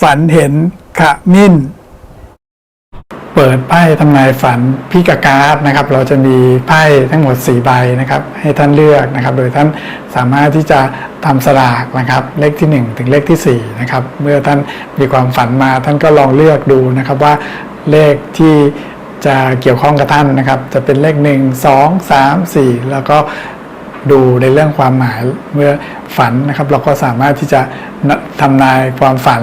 ฝันเห็นขมิ้น เปิดไพ่ทำนายฝันพิกาการ์ดนะครับ เราจะมีไพ่ทั้งหมด 4 ใบนะครับ ให้ท่านเลือกนะครับ โดยท่านสามารถที่จะทำสลากนะครับ เลขที่ 1 ถึงเลขที่ 4 นะครับ เมื่อท่านมีความฝันมาท่านก็ลองเลือกดูนะครับว่าเลขที่จะเกี่ยวข้องกับท่านนะครับ จะเป็นเลข 1 2 3 4 แล้วก็ดูในเรื่องความหมายเมื่อฝันนะครับ เราก็สามารถที่จะทำนายความฝัน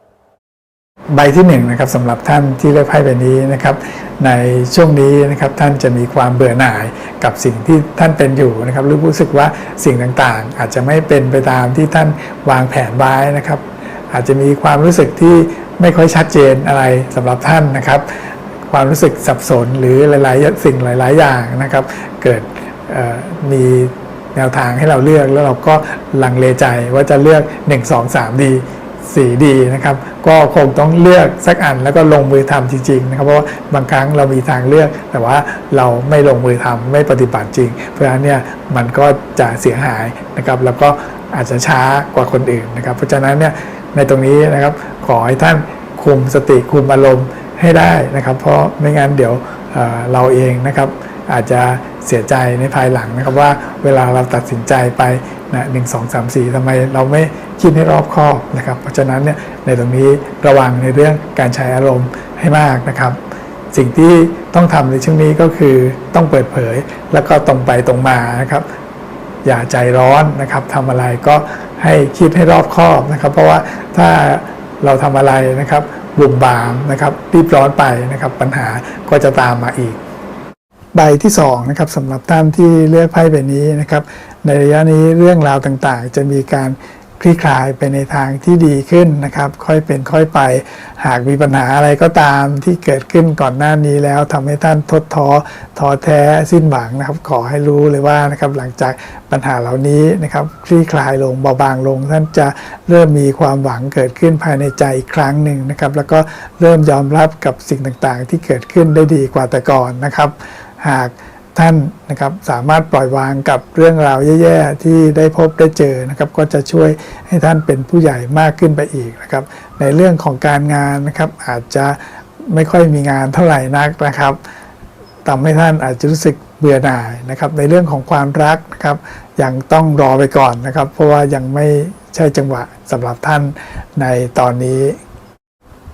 ใบที่1นงนะครับสำหรับท่านที่เลือกไพ่ใบนี้นะครับ ในช่วงนี้นะครับท่านจะมีความเบื่อหน่ายกับสิ่งที่ท่านเป็นอยู่นะครับหรือรู้สึกว่าสิ่งต่างๆ อาจจะไม่เป็นไปตามที่ท่านวางแผนไว้นะครับ อาจจะมีความรู้สึกที่ไม่ค่อยชัดเจนอะไรสำหรับท่านนะครับ ความรู้สึกสับสนหรือหลายๆ สิ่งหลาย ๆ อย่างนะครับ เกิดมีแนวทางให้เราเลือกแล้วเราก็ลังเลใจว่าจะเลือก 1 2 3 ดี สีดีนะครับ ก็คงต้องเลือกสักอันแล้วก็ลงมือทำจริงๆนะครับเพราะว่าบางครั้งเรามีทางเลือก แต่ว่าเราไม่ลงมือทำไม่ปฏิบัติจริง เพราะฉะนั้นเนี่ยมันก็จะเสียหายนะครับ แล้วก็อาจจะช้ากว่าคนอื่นนะครับ เพราะฉะนั้นเนี่ยในตรงนี้นะครับขอให้ท่านคุมสติคุมอารมณ์ให้ได้นะครับ เพราะไม่งั้นเดี๋ยวเเราเองนะครับอาจจะเสียใจในภายหลังนะครับว่าเวลาเราตัดสินใจไป นะหนึ่งสองสามสี่ทำไมเราไม่คิดให้รอบคอบนะครับ เพราะฉะนั้นเนี่ยในตรงนี้ระวังในเรื่องการใช้อารมณ์ให้มากนะครับ สิ่งที่ต้องทำในช่วงนี้ก็คือต้องเปิดเผยแล้วก็ตรงไปตรงมานะครับอย่าใจร้อนนะครับทำอะไรก็ให้คิดให้รอบคอบนะครับ เพราะว่าถ้าเราทำอะไรนะครับบุ่มบามนะครับรีบร้อนไปนะครับปัญหาก็จะตามมาอีก ใบที่2นะครับสำหรับท่านที่เลือกไพ่ใบนี้นะครับ ในระยะนี้เรื่องราวต่างๆ จะมีการคลี่คลายไปในทางที่ดีขึ้นนะครับ ค่อยเป็นค่อยไป หากมีปัญหาอะไรก็ตามที่เกิดขึ้นก่อนหน้านี้แล้วทำให้ท่านทดท้อท้อแท้สิ้นหวังนะครับ ขอให้รู้เลยว่านะครับหลังจากปัญหาเหล่านี้นะครับคลี่คลายลงเบาบางลง ท่านจะเริ่มมีความหวังเกิดขึ้นภายในใจอีกครั้งหนึ่งนะครับ แล้วก็เริ่มยอมรับกับสิ่งต่างๆ ที่เกิดขึ้นได้ดีกว่าแต่ก่อนนะครับ หาก ท่านนะครับสามารถปล่อยวางกับเรื่องราวแย่ๆที่ได้พบได้เจอนะครับก็จะช่วยให้ท่านเป็นผู้ใหญ่มากขึ้นไปอีกนะครับในเรื่องของการงานนะครับอาจจะไม่ค่อยมีงานเท่าไหร่นักนะครับทำให้ท่านอาจจะรู้สึกเบื่อหน่ายนะครับในเรื่องของความรักนะครับยังต้องรอไปก่อนนะครับ เพราะว่ายังไม่ใช่จังหวะสำหรับท่านในตอนนี้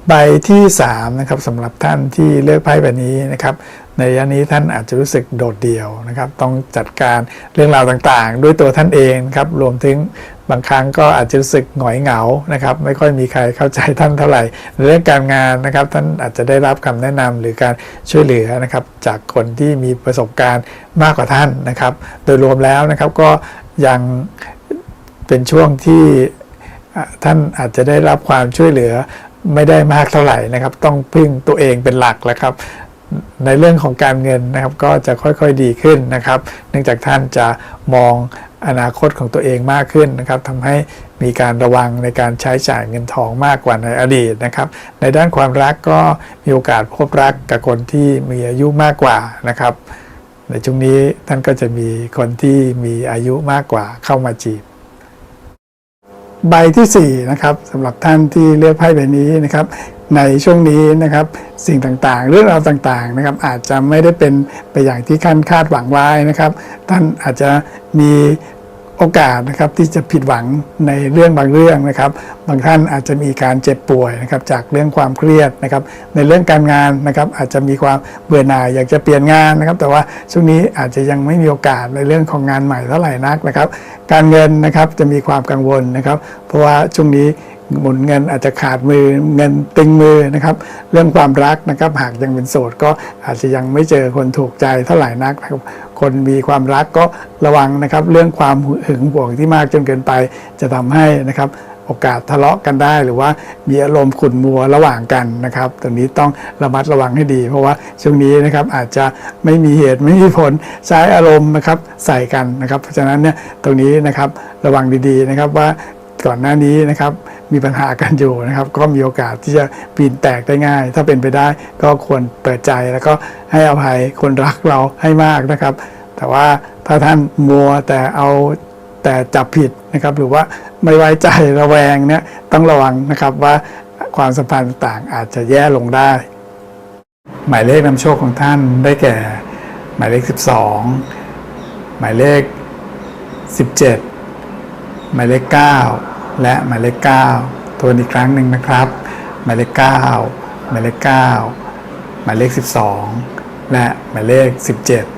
ใบที่3นะครับสำหรับท่านที่เลือกไพ่แบบนี้นะครับ ในระยะนี้ท่านอาจจะรู้สึกโดดเดี่ยวนะครับ ต้องจัดการเรื่องราวต่างๆ ด้วยตัวท่านเองครับรวมถึงบางครั้งก็อาจจะรู้สึกหงอยเหงานะครับ ไม่ค่อยมีใครเข้าใจท่านเท่าไหร่ในเรื่องการงานนะครับ ท่านอาจจะได้รับคำแนะนำหรือการช่วยเหลือนะครับ จากคนที่มีประสบการณ์มากกว่าท่านนะครับ โดยรวมแล้วนะครับก็ยังเป็นช่วงที่ท่านอาจจะได้รับความช่วยเหลือ ไม่ได้มากเท่าไหร่นะครับ ต้องพึ่งตัวเองเป็นหลักแล้วครับ ในเรื่องของการเงินนะครับก็จะค่อยๆดีขึ้นนะครับ เนื่องจากท่านจะมองอนาคตของตัวเองมากขึ้นนะครับทำให้มีการระวังในการใช้จ่ายเงินทองมากกว่าในอดีตนะครับ ในด้านความรักก็มีโอกาสพบรักกับคนที่มีอายุมากกว่านะครับ ในช่วงนี้ท่านก็จะมีคนที่มีอายุมากกว่าเข้ามาจีบ ใบที่4นะครับสำหรับท่านที่เลือกไพ่ใบนี้นะครับ ในช่วงนี้นะครับ สิ่งต่างๆ เรื่องราวต่างๆนะครับ อาจจะไม่ได้เป็นไปอย่างที่ท่านคาดหวังไว้นะครับ ท่านอาจจะมี โอกาสนะครับที่จะผิดหวังในเรื่องบางเรื่องนะครับ บางท่านอาจจะมีการเจ็บป่วยนะครับจากเรื่องความเครียดนะครับ ในเรื่องการงานนะครับอาจจะมีความเบื่อหน่ายอยากจะเปลี่ยนงานนะครับ แต่ว่าช่วงนี้อาจจะยังไม่มีโอกาสในเรื่องของงานใหม่เท่าไหร่นักนะครับ การเงินนะครับจะมีความกังวลนะครับ เพราะว่าช่วงนี้ หมุนเงินอาจจะขาดมือเงินตึงมือนะครับ เรื่องความรักนะครับ หากยังเป็นโสดก็อาจจะยังไม่เจอคนถูกใจเท่าไหร่นักนะครับคนมีความรักก็ระวังนะครับ เรื่องความหึงหวงที่มากจนเกินไปจะทำให้นะครับโอกาสทะเลาะกันได้หรือว่ามีอารมณ์ขุ่นมัวระหว่างกันนะครับตรงนี้ต้องระมัดระวังให้ดี เพราะว่าช่วงนี้นะครับอาจจะไม่มีเหตุไม่มีผลใช้อารมณ์นะครับใส่กันนะครับ เพราะฉะนั้นเนี่ยตรงนี้นะครับระวังดีๆนะครับว่า ก่อนหน้านี้นะครับมีปัญหากันอยู่นะครับ ก็มีโอกาสที่จะปีนแตกได้ง่าย ถ้าเป็นไปได้ก็ควรเปิดใจแล้วก็ให้อภัยคนรักเราให้มากนะครับ แต่ว่าถ้าท่านมัวแต่เอาแต่จับผิดนะครับ หรือว่าไม่ไว้ใจระแวงเนี่ยต้องระวังนะครับว่าความสัมพันธ์ต่างอาจจะแย่ลงได้ หมายเลขนำโชคของท่านได้แก่ หมายเลข 12 หมายเลข 17 หมายเลข 9 และหมายเลข9ตัวอีกครั้งหนึ่งนะครับ หมายเลข 9 หมายเลข 9 หมายเลข 12 และหมายเลข 17